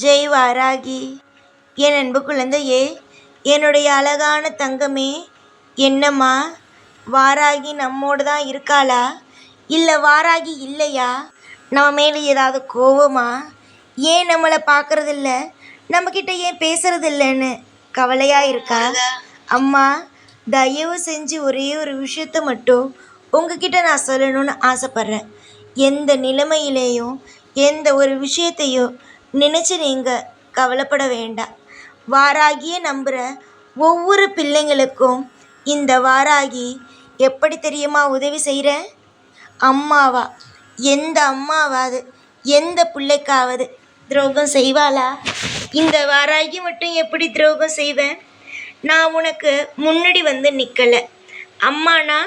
ஜெய் வாராகி என் அன்பு குழந்தையே என்னுடைய அழகான தங்கமே என்னம்மா வாராகி நம்மோடு தான் இருக்காளா? இல்லை வாராகி இல்லையா? நம்ம மேலே ஏதாவது கோவமா? ஏன் நம்மளை பார்க்குறதில்ல? நம்மக்கிட்ட ஏன் பேசுறதில்லைன்னு கவலையாக இருக்கா? அம்மா தயவு செஞ்சு ஒரே ஒரு விஷயத்த மட்டும் உங்ககிட்ட நான் சொல்லணும்னு ஆசைப்பட்றேன். எந்த நிலைமையிலேயும் எந்த ஒரு விஷயத்தையும் நினச்சி நீங்கள் கவலைப்பட வேண்டாம். வாராகியை நம்புகிற ஒவ்வொரு பிள்ளைங்களுக்கும் இந்த வாராகி எப்படி தெரியுமா உதவி செய்கிற அம்மாவா? எந்த அம்மாவாது? எந்த பிள்ளைக்காவது துரோகம் செய்வாளா? இந்த வாராகி மட்டும் எப்படி துரோகம் செய்வேன் நான் உனக்கு முன்னாடி வந்து நிற்கலை அம்மானா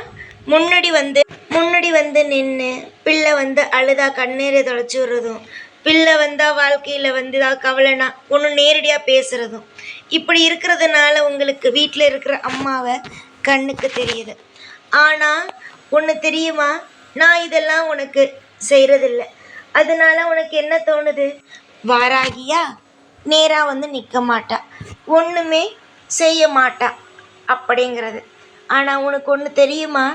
முன்னாடி வந்து முன்னாடி வந்து நின்று பிள்ளை வந்து அழுதா கண்ணீரை தொலைச்சி விடுறதும் பிள்ளை வந்தால் வாழ்க்கையில் வந்து ஏதாவது கவலைனா ஒன்று நேரடியாக பேசுகிறதும் இப்படி இருக்கிறதுனால உங்களுக்கு வீட்டில் இருக்கிற அம்மாவை கண்ணுக்கு தெரியுது. ஆனால் ஒன்று தெரியுமா? நான் இதெல்லாம் உனக்கு செய்கிறதில்ல அதனால உனக்கு என்ன தோணுது? வாராகியா? நேராக வந்து நிற்க மாட்டா. ஒன்றுமே செய்ய மாட்டா அப்படிங்கிறது. ஆனால் உனக்கு ஒன்று தெரியுமா?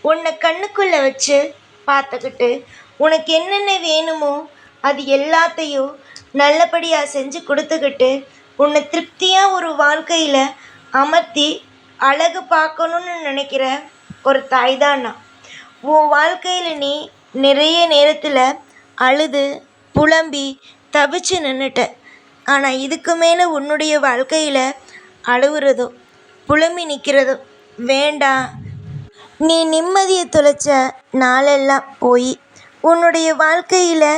உன்னை கண்ணுக்குள்ளே வச்சு பார்த்துக்கிட்டு உனக்கு என்னென்ன வேணுமோ அது எல்லாத்தையும் நல்லபடியாக செஞ்சு கொடுத்துக்கிட்டு உன்னை திருப்தியாக ஒரு வாழ்க்கையில் அமர்த்தி அழகு பார்க்கணுன்னு நினைக்கிற ஒரு தாய் தான் நான். உன் வாழ்க்கையில் நீ நிறைய நேரத்தில் அழுது புலம்பி தவிச்சு நின்றுட்ட ஆனால் இதுக்கு மேலே உன்னுடைய வாழ்க்கையில் அழுகுறதும் புலம்பி நிற்கிறதோ வேண்டாம். நீ நிம்மதியை தொலைச்ச நாளெல்லாம் போய் உன்னுடைய வாழ்க்கையில்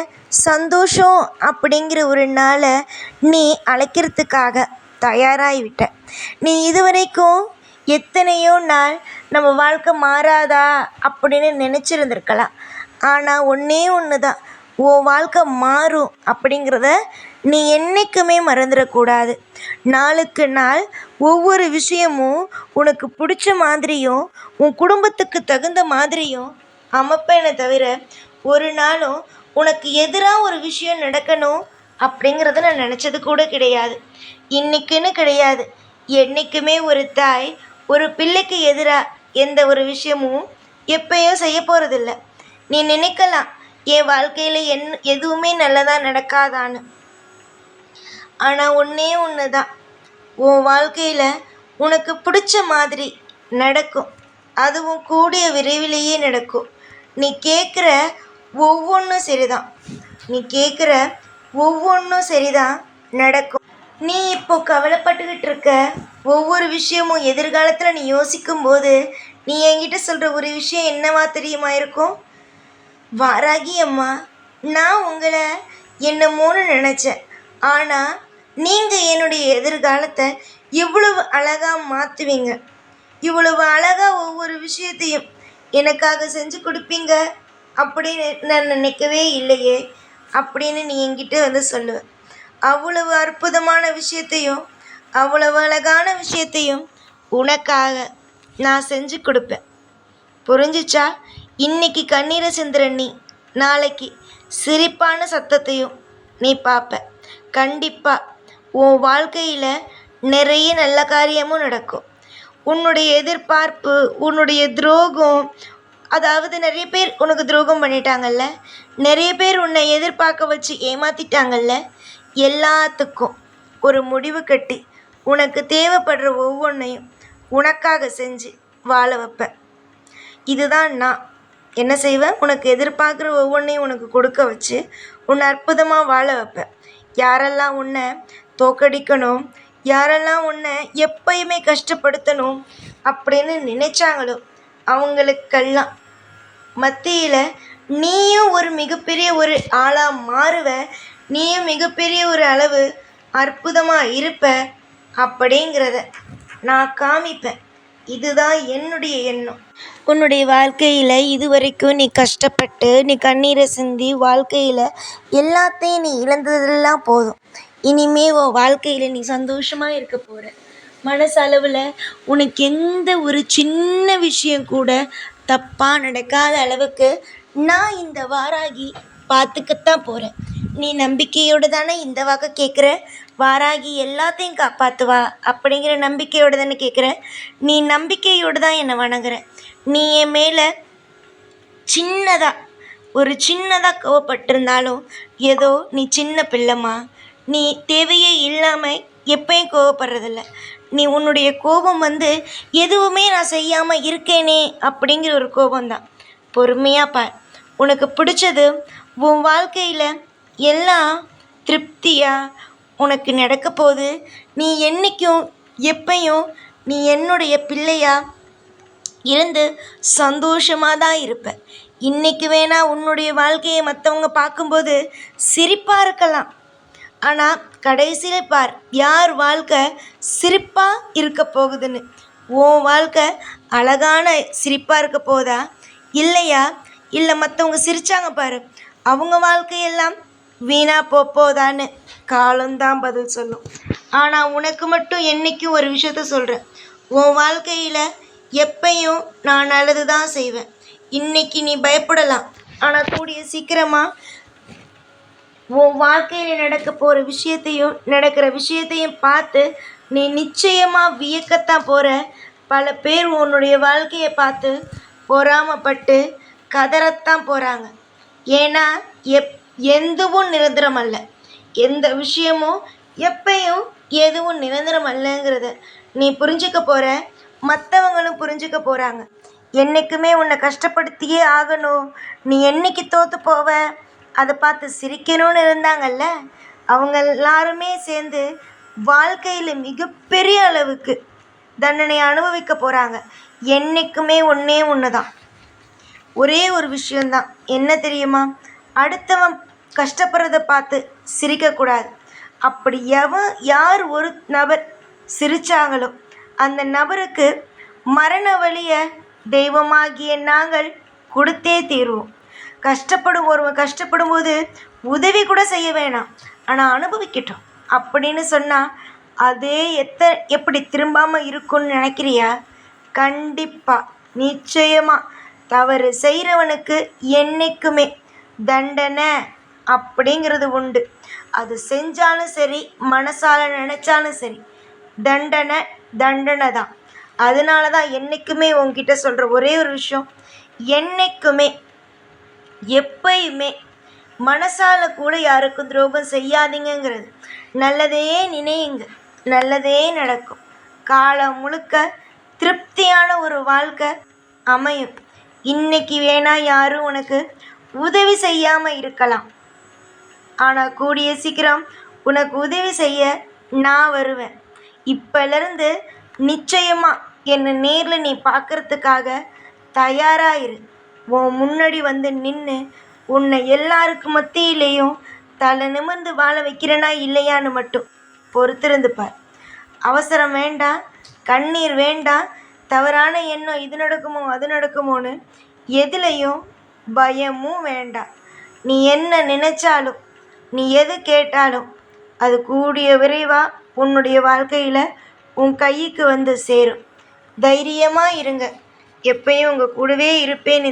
சந்தோஷம் அப்படிங்கிற ஒரு நாளை நீ அழைக்கிறதுக்காக தயாராகிவிட்ட. நீ இதுவரைக்கும் எத்தனையோ நாள் நம்ம வாழ்க்கை மாறாதா அப்படின்னு நினச்சிருந்துருக்கலாம். ஆனால் ஒன்றே ஒன்று தான் உன் வாழ்க்கை மாறும் அப்படிங்கிறத நீ என்றைக்குமே மறந்துடக்கூடாது. நாளுக்கு நாள் ஒவ்வொரு விஷயமும் உனக்கு பிடிச்ச மாதிரியும் உன் குடும்பத்துக்கு தகுந்த மாதிரியும் அமைப்பேனே தவிர ஒரு நாளும் உனக்கு எதிராக ஒரு விஷயம் நடக்கணும் அப்படிங்கிறத நான் நினச்சது கூட கிடையாது. இன்றைக்குன்னு கிடையாது. என்றைக்குமே ஒரு தாய் ஒரு பிள்ளைக்கு எதிராக எந்த ஒரு விஷயமும் எப்பயும் செய்ய போகிறதில்ல நீ நினைக்கலாம் என் வாழ்க்கையில் என் எதுவுமே நல்லதாக நடக்காதான்னு. ஆனால் ஒன்றே ஒன்று தான் உன் வாழ்க்கையில் உனக்கு பிடிச்ச மாதிரி நடக்கும். அதுவும் கூடிய விரைவிலேயே நடக்கும். நீ கேட்குற ஒவ்வொன்றும் சரிதான். நீ கேட்குற ஒவ்வொன்றும் சரிதான் நடக்கும். நீ இப்போ கவலைப்பட்டுக்கிட்டு இருக்க ஒவ்வொரு விஷயமும் எதிர்காலத்தில் நீ யோசிக்கும்போது நீ என்கிட்ட சொல்கிற ஒரு விஷயம் என்னவா தெரியுமா இருக்கும்? வாராகி அம்மா நான் உங்களை என்னமோன்னு நினச்சேன். ஆனால் நீங்கள் என்னுடைய எதிர்காலத்தை இவ்வளவு அழகாக மாற்றுவீங்க இவ்வளவு அழகாக ஒவ்வொரு விஷயத்தையும் எனக்காக செஞ்சு கொடுப்பீங்க. அப்படின்னு நான் நினைக்கவே இல்லையே அப்படின்னு நீ என்கிட்ட வந்து சொல்லுவேன் அவ்வளவு அற்புதமான விஷயத்தையும் அவ்வளவு அழகான விஷயத்தையும் உனக்காக நான் செஞ்சு கொடுப்பேன். புரிஞ்சிச்சா? இன்னைக்கு கண்ணீரை சிந்துற நீ நாளைக்கு சிரிப்பான சத்தத்தையும் நீ பார்ப்ப கண்டிப்பாக உன் வாழ்க்கையில் நிறைய நல்ல காரியமும் நடக்கும். உன்னுடைய எதிர்பார்ப்பு உன்னுடைய துரோகம் அதாவது நிறைய பேர் உனக்கு துரோகம் பண்ணிட்டாங்கல்ல? நிறைய பேர் உன்னை எதிர்பார்க்க வச்சு ஏமாத்திட்டாங்கல்ல? எல்லாத்துக்கும் ஒரு முடிவு கட்டி உனக்கு தேவைப்படுற ஒவ்வொன்றையும் உனக்காக செஞ்சு வாழ வைப்பேன் இதுதான் நான். என்ன செய்வேன் உனக்கு எதிர்பார்க்குற ஒவ்வொன்றையும் உனக்கு கொடுக்க வச்சு உன்னை அற்புதமாக வாழ வைப்பேன் யாரெல்லாம் உன்னை தோக்கடிக்கணும் யாரெல்லாம் உன்னை எப்பயுமே கஷ்டப்படுத்தணும் அப்படின்னு நினைச்சாங்களோ அவங்களுக்கெல்லாம். மத்தியில் நீயும் ஒரு மிகப்பெரிய ஒரு ஆளாக மாறுவ நீயும் மிகப்பெரிய ஒரு அளவு அற்புதமாக இருப்ப அப்படிங்கிறத நான் காமிப்பேன். இதுதான் என்னுடைய எண்ணம். உன்னுடைய வாழ்க்கையில் இதுவரைக்கும் நீ கஷ்டப்பட்டு நீ கண்ணீரை சிந்தி வாழ்க்கையில் எல்லாத்தையும் நீ இழந்ததெல்லாம் போதும். இனிமே உன் வாழ்க்கையில் நீ சந்தோஷமாக இருக்க போகிற மனசளவில் உனக்கு எந்த ஒரு சின்ன விஷயம் கூட தப்பாக நடக்காத அளவுக்கு நான் இந்த வாராகி பார்த்துக்கத்தான் போகிறேன் நீ நம்பிக்கையோடு தானே இந்த வாக்கை கேட்குற வாராகி எல்லாத்தையும் காப்பாற்றுவா அப்படிங்கிற நம்பிக்கையோடு தானே கேட்குற நீ நம்பிக்கையோடு தான் என்னை வணங்குற. நீ என் மேலே சின்னதாக ஒரு சின்னதாக கோவப்பட்டிருந்தாலும் ஏதோ நீ சின்ன பிள்ளைம்மா. நீ தேவையே இல்லாமல் எப்பயும் கோவப்படுறதில்ல. நீ உன்னுடைய கோபம் வந்து எதுவுமே நான் செய்யாமல் இருக்கேனே அப்படிங்கிற ஒரு கோபம்தான். பொறுமையாக பார். உனக்கு பிடிச்சது உன் வாழ்க்கையில் எல்லாம் திருப்தியாக உனக்கு நடக்க போது நீ என்றைக்கும் எப்பையும் நீ என்னுடைய பிள்ளையாக இருந்து சந்தோஷமாக தான் இருப்ப. இன்றைக்கு வேணா உன்னுடைய வாழ்க்கையை மற்றவங்க பார்க்கும்போது சிரிப்பாக இருக்கலாம். ஆனால் கடைசியில் பார் யார் வாழ்க்கை சிரிப்பாக இருக்க போகுதுன்னு? உன் வாழ்க்கை அழகான சிரிப்பாக இருக்க போதா இல்லையா? இல்லை மற்றவங்க சிரிச்சாங்க பாரு. அவங்க வாழ்க்கையெல்லாம் வீணாக போப்போதான்னு காலம்தான் பதில் சொல்லும். ஆனால் உனக்கு மட்டும் என்னைக்கும் ஒரு விஷயத்த சொல்கிறேன் உன் வாழ்க்கையில் எப்பையும் நான் நல்லது தான் செய்வேன். இன்னைக்கு நீ பயப்படலாம். ஆனால் கூடிய சீக்கிரமாக உன் வாழ்க்கையில் நடக்க போகிற விஷயத்தையும் நடக்கிற விஷயத்தையும் பார்த்து நீ நிச்சயமாக வியக்கத்தான் போகிற பல பேர் உன்னுடைய வாழ்க்கையை பார்த்து பொறாமப்பட்டு கதறத்தான் போகிறாங்க ஏன்னா எப் எதுவும் நிரந்தரம் அல்ல. எந்த விஷயமும் எப்பையும் எதுவும் நிரந்தரம் அல்லங்கிறத நீ புரிஞ்சுக்க போகிற மற்றவங்களும் புரிஞ்சுக்க போகிறாங்க என்றைக்குமே உன்னை கஷ்டப்படுத்தியே ஆகணும். நீ என்னைக்கு தோற்று போவ? அதை பார்த்து சிரிக்கணும்னு இருந்தாங்கல்ல? அவங்க எல்லாருமே சேர்ந்து வாழ்க்கையில் மிகப்பெரிய அளவுக்கு தண்டனை அனுபவிக்க போகிறாங்க என்றைக்குமே ஒன்றே ஒன்று தான் ஒரே ஒரு விஷயந்தான் என்ன தெரியுமா? அடுத்தவன் கஷ்டப்படுறத பார்த்து சிரிக்கக்கூடாது. அப்படி எவன் யார் ஒரு நபர் சிரித்தாங்களோ அந்த நபருக்கு மரண வழியை தெய்வமாகிய நாங்கள் கொடுத்தே தீருவோம். கஷ்டப்படும் ஒருவன் கஷ்டப்படும் போது உதவி கூட செய்ய வேணாம். ஆனால் அனுபவிக்கட்டும். அப்படின்னு சொன்னால் அதே எத்த எப்படி திரும்பாமல் இருக்கும்னு நினைக்கிறியா? கண்டிப்பாக நிச்சயமாக தவறு செய்கிறவனுக்கு என்றைக்குமே தண்டனை அப்படிங்கிறது உண்டு. அது செஞ்சாலும் சரி மனசால் நினச்சாலும் சரி தண்டனை தண்டனை தான். அதனால தான் என்றைக்குமே உங்ககிட்ட சொல்கிற ஒரே ஒரு விஷயம் என்றைக்குமே எப்பயுமே மனசால் கூட யாருக்கும் துரோகம் செய்யாதீங்கங்கிறது. நல்லதே நினையுங்க. நல்லதே நடக்கும். காலம் முழுக்க திருப்தியான ஒரு வாழ்க்கை அமையும். இன்னைக்கு வேணா யாரும் உனக்கு உதவி செய்யாமல் இருக்கலாம். ஆனால் கூடிய சீக்கிரம் உனக்கு உதவி செய்ய நான் வருவேன். இப்போலேருந்து நிச்சயமாக என்னை நேரில் நீ பார்க்கறதுக்காக தயாராக இரு. உன் முன்னாடி வந்து நின்று உன்னை எல்லாருக்கு மத்தியிலையும் தலை நிமிர்ந்து வாழ வைக்கிறேனா இல்லையான்னு மட்டும் பொறுத்திருந்து பார். அவசரம் வேண்டாம் கண்ணீர் வேண்டாம் தவறான எண்ணம் இது நடக்குமோ அது நடக்குமோன்னு எதுலேயும் பயமும் வேண்டாம் நீ என்ன நினச்சாலும் நீ எது கேட்டாலும் அது கூடிய விரைவாக உன்னுடைய வாழ்க்கையில் உன் கைக்கு வந்து சேரும். தைரியமாக இருங்க. எப்பயும் உங்கள் கூடவே இருப்பேன்